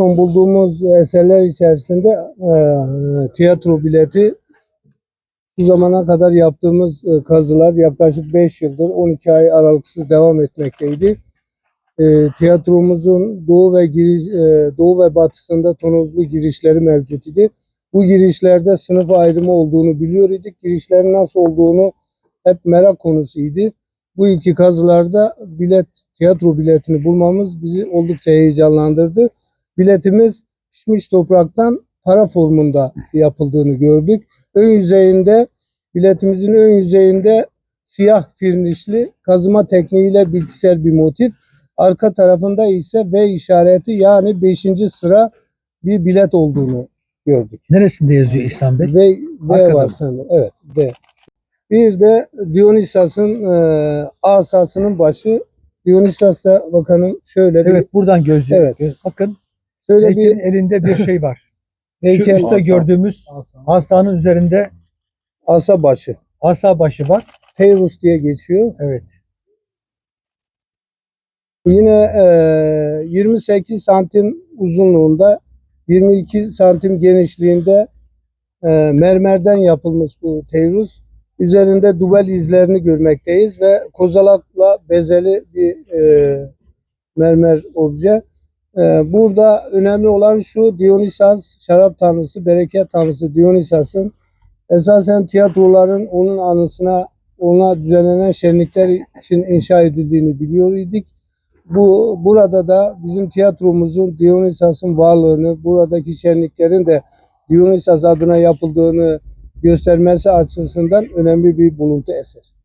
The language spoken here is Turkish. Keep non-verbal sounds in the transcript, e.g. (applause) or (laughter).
Son bulduğumuz eserler içerisinde e, tiyatro bileti bu zamana kadar yaptığımız e, kazılar yaklaşık 5 yıldır 12 ay aralıksız devam etmekteydi. E, tiyatromuzun doğu ve giriş, e, doğu ve batısında tonozlu girişleri mevcut idi. Bu girişlerde sınıf ayrımı olduğunu biliyor idik. Girişlerin nasıl olduğunu hep merak konusuydu. Bu iki kazılarda bilet, tiyatro biletini bulmamız bizi oldukça heyecanlandırdı. Biletimiz pişmiş topraktan para formunda yapıldığını gördük. Ön yüzeyinde biletimizin ön yüzeyinde siyah firnişli kazıma tekniğiyle bilgisayar bir motif. Arka tarafında ise V işareti yani 5. sıra bir bilet olduğunu gördük. Neresinde yazıyor İhsan Bey? V, V Arkada var mı? sende. Evet V. Bir de Dionysos'ın e, asasının başı. Dionysos da bakalım şöyle bir Evet buradan gözlüyor. Evet. Bakın şöyle heykelin bir elinde bir şey var. (laughs) Şu heykel üstte gördüğümüz asanın üzerinde asa başı. asa başı var. Teyrus diye geçiyor. Evet. Yine e, 28 santim uzunluğunda, 22 santim genişliğinde e, mermerden yapılmış bu teyrus. Üzerinde duvel izlerini görmekteyiz ve kozalakla bezeli bir e, mermer obje. E, burada önemli olan şu Dionysos, şarap tanrısı, bereket tanrısı Dionysos'ın esasen tiyatroların onun anısına, ona düzenlenen şenlikler için inşa edildiğini biliyor idik. Bu burada da bizim tiyatromuzun Dionysos'un varlığını, buradaki şenliklerin de Dionysos adına yapıldığını göstermesi açısından önemli bir buluntu eser.